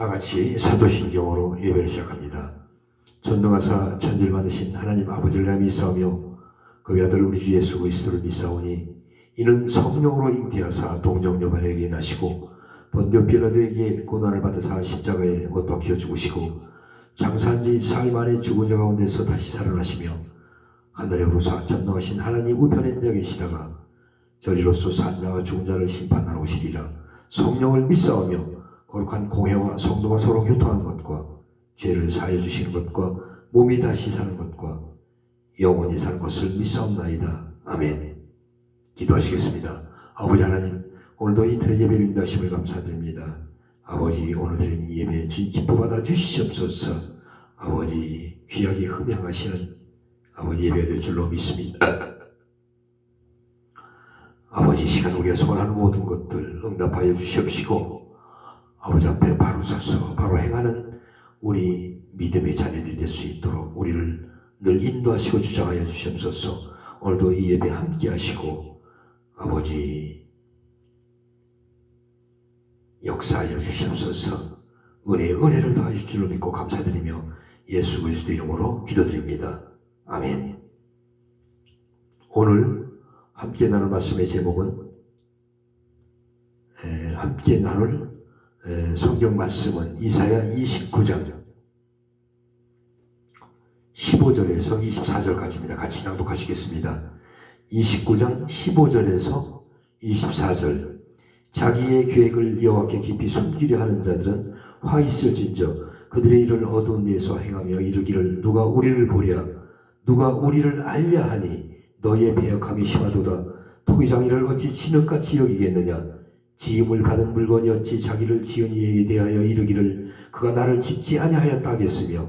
다 같이 사도신경으로 예배를 시작합니다. 전능하사 천지를 만드신 하나님 아버지를 나 믿사오며 그 아들 우리 주 예수 그리스도를 믿사오니 이는 성령으로 잉태하사 동정녀반에게 나시고 본디오 빌라도에게 고난을 받으사 십자가에 못 박혀 죽으시고 장사한 지 사흘 만에 죽은 자 가운데서 다시 살아나시며 하늘에 오르사 전능하신 하나님 우편에 앉아 계시다가 저리로서 산자와 죽은 자를 심판하러 오시리라 성령을 믿사오며 거룩한 공회와 성도가 서로 교통하는 것과 죄를 사해 주시는 것과 몸이 다시 사는 것과 영원히 사는 것을 믿사옵나이다. 아멘. 기도하시겠습니다. 아버지 하나님, 오늘도 인터넷 예배를 인도하심을 감사드립니다. 아버지, 오늘 드린 이 예배 주님 기뻐 받아 주시옵소서. 아버지, 귀하게 흠양하시는 아버지 예배가 될 줄로 믿습니다. 아버지, 이 시간 우리가 소원하는 모든 것들 응답하여 주시옵시고, 아버지 앞에 바로 서서 바로 행하는 우리 믿음의 자녀들이 될 수 있도록 우리를 늘 인도하시고 주장하여 주시옵소서. 오늘도 이 예배 함께 하시고 아버지 역사하여 주시옵소서. 은혜의 은혜를 더하실 줄로 믿고 감사드리며 예수 그리스도 이름으로 기도드립니다. 아멘. 오늘 함께 나눌 말씀의 제목은 에, 함께 나눌 에, 성경 말씀은 이사야 29장 15절에서 24절까지입니다. 같이 낭독하시겠습니다. 29장 15절에서 24절 자기의 계획을 여호와께 깊이 숨기려 하는 자들은 화 있을진저 그들의 일을 어두운 데에서 행하며 이르기를 누가 우리를 보랴 누가 우리를 알려 하니 너의 배역함이 심하도다 토기장이를 어찌 진흙같이 여기겠느냐 지음을 받은 물건이 어찌 자기를 지은 이에게 대하여 이르기를 그가 나를 짓지 아니하였다 하겠으며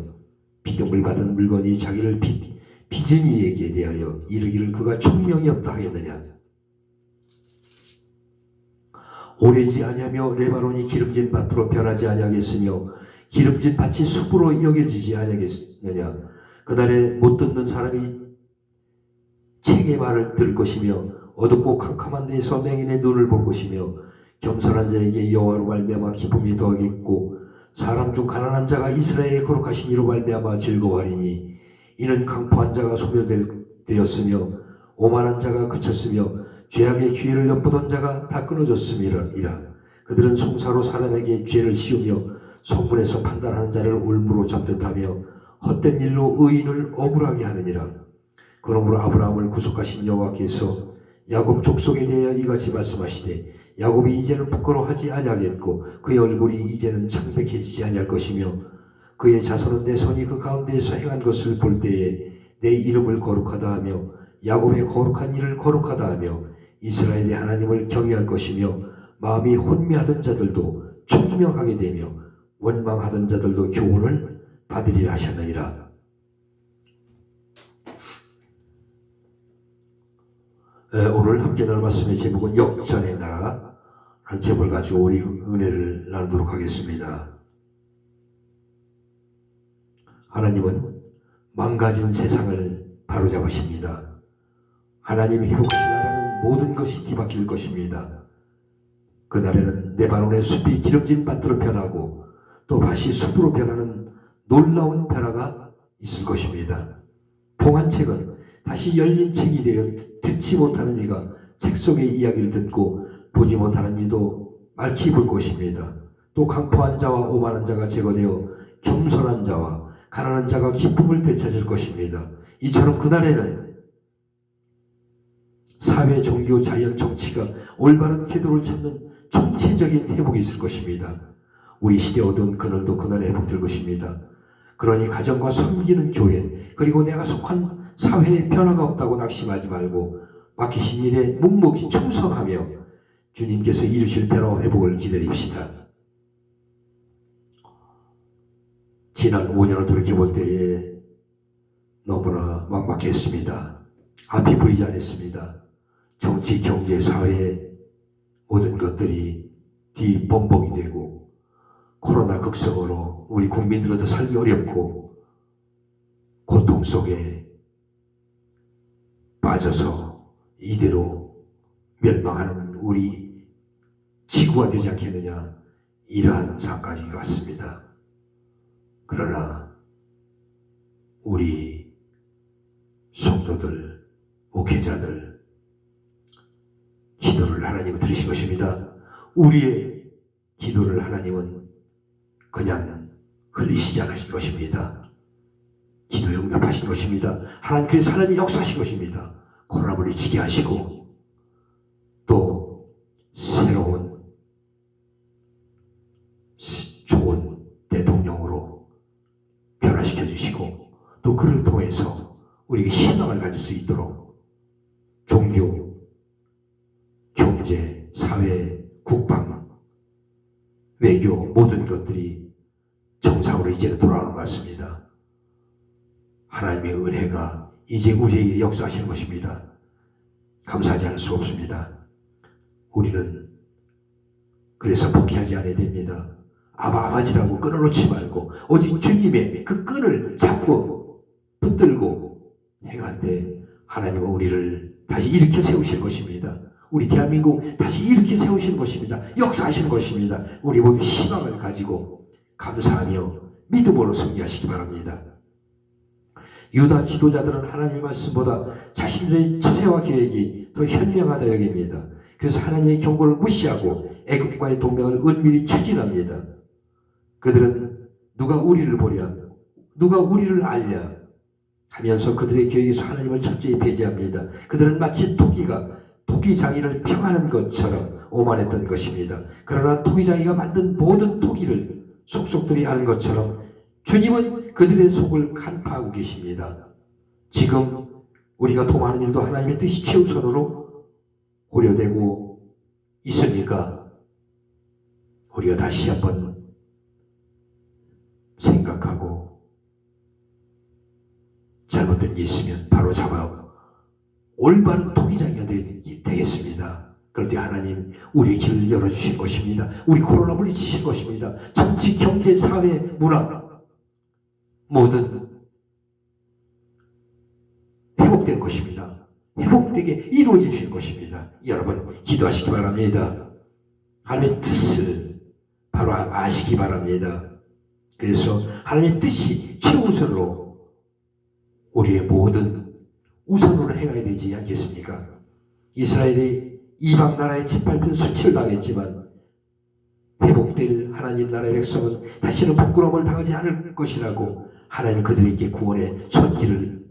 비듬을 받은 물건이 자기를 빚, 빚은 이에게 대하여 이르기를 그가 총명이 없다 하겠느냐? 오래지 아니하며 레바논이 기름진 밭으로 변하지 아니하겠으며 기름진 밭이 숲으로 여겨지지 아니하겠느냐? 그날에 못 듣는 사람이 책의 말을 들을 것이며 어둡고 캄캄한 데에서 맹인의 눈을 볼 것이며 겸손한 자에게 여호와로 말미암아 기쁨이 더하겠고 사람 중 가난한 자가 이스라엘의 거룩하신 이로 말미암아 즐거워하리니 이는 강포한 자가 소멸되었으며 오만한 자가 그쳤으며 죄악의 기회를 엿보던 자가 다 끊어졌음이라. 그들은 송사로 사람에게 죄를 씌우며 성문에서 판단하는 자를 울무로 잡듯하며 헛된 일로 의인을 억울하게 하느니라. 그러므로 아브라함을 구속하신 여호와께서 야곱 족속에 대하여 이같이 말씀하시되 야곱이 이제는 부끄러워하지 아니하겠고 그의 얼굴이 이제는 창백해지지 아니할 것이며 그의 자손은 내 손이 그 가운데에서 행한 것을 볼 때에 내 이름을 거룩하다 하며 야곱의 거룩한 일을 거룩하다 하며 이스라엘의 하나님을 경외할 것이며 마음이 혼미하던 자들도 총명하게 되며 원망하던 자들도 교훈을 받으리라 하셨느니라. 에, 오늘 함께 나눌 말씀의 제목은 역전의 나라 라는 제목을 가지고 우리 은혜를 나누도록 하겠습니다. 하나님은 망가진 세상을 바로잡으십니다. 하나님이 회복하신 나라는 모든 것이 뒤바뀔 것입니다. 그날에는 네바논의 숲이 기름진 밭으로 변하고 또 밭이 숲으로 변하는 놀라운 변화가 있을 것입니다. 봉한 책은 다시 열린 책이 되어 듣지 못하는 이가 책 속의 이야기를 듣고 보지 못하는 이도 맑히 볼 것입니다. 또 강포한 자와 오만한 자가 제거되어 겸손한 자와 가난한 자가 기쁨을 되찾을 것입니다. 이처럼 그날에는 사회, 종교, 자연, 정치가 올바른 궤도를 찾는 총체적인 회복이 있을 것입니다. 우리 시대 어두운 그늘도 그날에 회복될 것입니다. 그러니 가정과 섬기는 교회 그리고 내가 속한 사회에 변화가 없다고 낙심하지 말고 맡기신 일에 묵묵히 충성하며 주님께서 이루실 대로 회복을 기다립시다. 지난 5년을 돌이켜볼 때에 너무나 막막했습니다. 앞이 보이지 않았습니다. 정치, 경제, 사회 모든 것들이 뒤범벅이 되고 코로나 극성으로 우리 국민들은 살기 어렵고 고통 속에 빠져서 이대로 멸망하는 우리 지구가 되지 않겠느냐 이러한 상까지 갔습니다. 그러나 우리 성도들, 목회자들 기도를 하나님은 들으신 것입니다. 우리의 기도를 하나님은 그냥 흘리시지 않으신 것입니다. 기도에 응답하신 것입니다. 하나님께서 하나님 역사하신 것입니다. 코로나 물리치게 하시고 우리에게 희망을 가질 수 있도록 종교, 경제, 사회, 국방, 외교 모든 것들이 정상으로 이제는 돌아오는 것 같습니다. 하나님의 은혜가 이제 우리에게 역사하시는 것입니다. 감사하지 않을 수 없습니다. 우리는 그래서 포기하지 않아야 됩니다. 아바 아바지라고 끈을 놓지 말고 오직 주님의 그 끈을 잡고 붙들고 때 하나님은 우리를 다시 일으켜 세우실 것입니다. 우리 대한민국 다시 일으켜 세우시는 것입니다. 역사하시는 것입니다. 우리 모두 희망을 가지고 감사하며 믿음으로 승리하시기 바랍니다. 유다 지도자들은 하나님의 말씀보다 자신들의 처세와 계획이 더 현명하다 여깁니다. 그래서 하나님의 경고를 무시하고 애국과의 동맹을 은밀히 추진합니다. 그들은 누가 우리를 보랴, 누가 우리를 알랴 하면서 그들의 계획에서 하나님을 철저히 배제합니다. 그들은 마치 토끼가 토끼장이를 평하는 것처럼 오만했던 것입니다. 그러나 토끼장이가 만든 모든 토끼를 속속들이 아는 것처럼 주님은 그들의 속을 간파하고 계십니다. 지금 우리가 도모하는 일도 하나님의 뜻이 최우선으로 고려되고 있으니까 우리가 다시 한번 있으면 바로 잡아 올바른 토기장이 되- 되겠습니다. 그럴 때 하나님 우리 길을 열어주실 것입니다. 우리 코로나 물리치실 것입니다. 정치, 경제, 사회, 문화 모든 회복될 것입니다. 회복되게 이루어지실 것입니다. 여러분 기도하시기 바랍니다. 하나님의 뜻을 바로 아- 아시기 바랍니다. 그래서 하나님의 뜻이 최우선으로 우리의 모든 우선으로 행해야 되지 않겠습니까? 이스라엘이 이방 나라의 짓밟힌 수치를 당했지만 회복될 하나님 나라의 백성은 다시는 부끄러움을 당하지 않을 것이라고 하나님 그들에게 구원의 손길을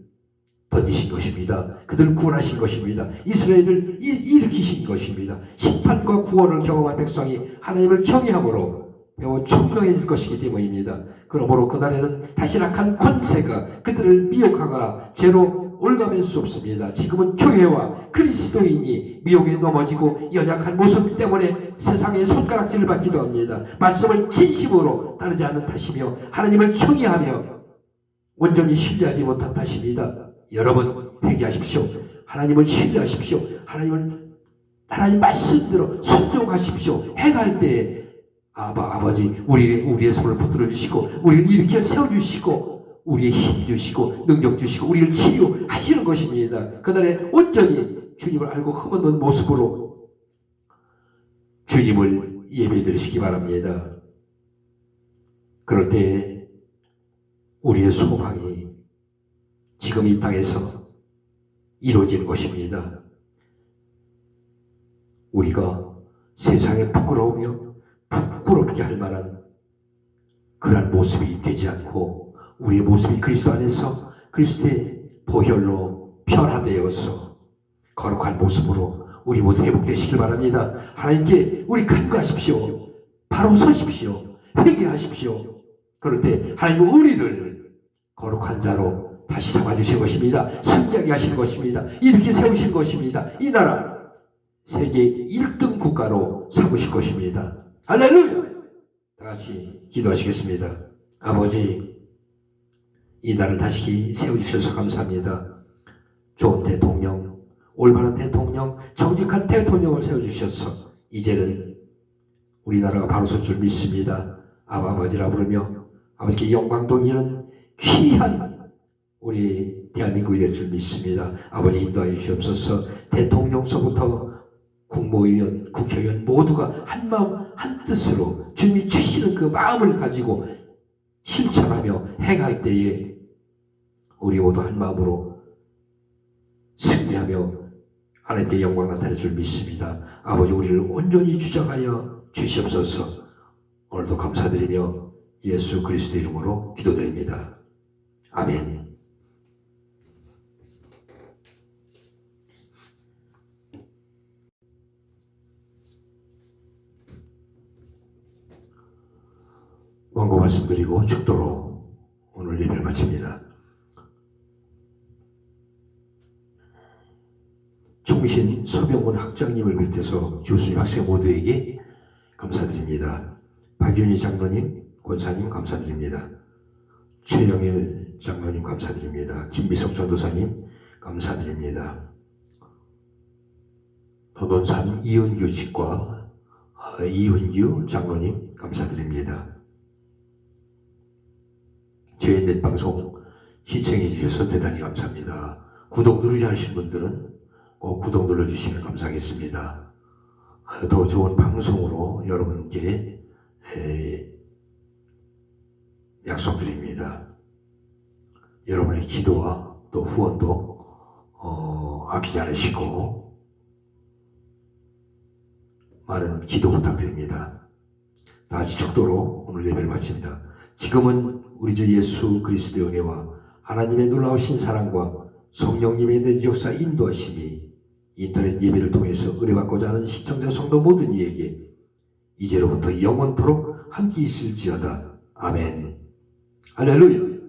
던지신 것입니다. 그들을 구원하신 것입니다. 이스라엘을 일- 일으키신 것입니다. 심판과 구원을 경험한 백성이 하나님을 경외함으로 배워 총명해질 것이기 때문입니다. 그러므로 그날에는 다시 악한 권세가 그들을 미혹하거나 죄로 올가맬 수 없습니다. 지금은 교회와 그리스도인이 미혹에 넘어지고 연약한 모습 때문에 세상의 손가락질을 받기도 합니다. 말씀을 진심으로 따르지 않는 탓이며 하나님을 경외하며 온전히 신뢰하지 못한 탓입니다. 여러분 회개하십시오. 하나님을 신뢰하십시오. 하나님을 하나님 말씀대로 순종하십시오. 행할 때 아바 아버지 우리 우리의 손을 붙들어 주시고 우리를 일으켜 세워 주시고 우리의 힘 주시고 능력 주시고 우리를 치유하시는 것입니다. 그날에 온전히 주님을 알고 흠없는 모습으로 주님을 예배 드리시기 바랍니다. 그럴 때 우리의 소망이 지금 이 땅에서 이루어지는 것입니다. 우리가 세상에 부끄러우며 부끄럽게 할 만한 그러한 모습이 되지 않고 우리의 모습이 그리스도 안에서 그리스도의 보혈로 변화되어서 거룩한 모습으로 우리 모두 회복되시길 바랍니다. 하나님께 우리 간구하십시오. 바로 서십시오. 회개하십시오. 그럴 때 하나님 우리를 거룩한 자로 다시 삼아주신 것입니다. 승리하게 하신 것입니다. 이렇게 세우신 것입니다. 이 나라 세계 1등 국가로 삼으실 것입니다. 할렐루야! 다 같이 기도하시겠습니다. 아버지, 이 나라를 다시 세워주셔서 감사합니다. 좋은 대통령, 올바른 대통령, 정직한 대통령을 세워주셔서 이제는 우리나라가 바로 설줄 믿습니다. 아버지라 부르며 아버지께 영광 돌리는 귀한 우리 대한민국이 될 줄 믿습니다. 아버지 인도하여 주시옵소서 대통령서부터 국무위원, 국회의원 모두가 한 마음 한 뜻으로 주님이 주시는 그 마음을 가지고 실천하며 행할 때에 우리 모두 한 마음으로 승리하며 하나님께 영광 나타낼 줄 믿습니다. 아버지 우리를 온전히 주장하여 주시옵소서. 오늘도 감사드리며 예수 그리스도 이름으로 기도드립니다. 아멘. 원고 말씀드리고 축도로 오늘 예배를 마칩니다. 총신 서병훈 학장님을 비롯해서 교수님 학생 모두에게 감사드립니다. 박윤희 장로님, 권사님 감사드립니다. 최영일 장로님 감사드립니다. 김미석 전도사님 감사드립니다. 도돈산 이은규 직과 어, 이은규 장로님 감사드립니다. 저희 넷방송 시청해 주셔서 대단히 감사합니다. 구독 누르지 않으신 분들은 꼭 구독 눌러주시면 감사하겠습니다. 아, 더 좋은 방송으로 여러분께 에, 약속드립니다. 여러분의 기도와 또 후원도 어, 아끼지 않으시고 많은 기도 부탁드립니다. 다 같이 축도로 오늘 예배를 마칩니다. 지금은 우리 주 예수 그리스도의 은혜와 하나님의 놀라우신 사랑과 성령님의 내 역사 인도하심이 인터넷 예배를 통해서 은혜받고자 하는 시청자 성도 모든 이에게 이제로부터 영원토록 함께 있을지어다. 아멘. 할렐루야.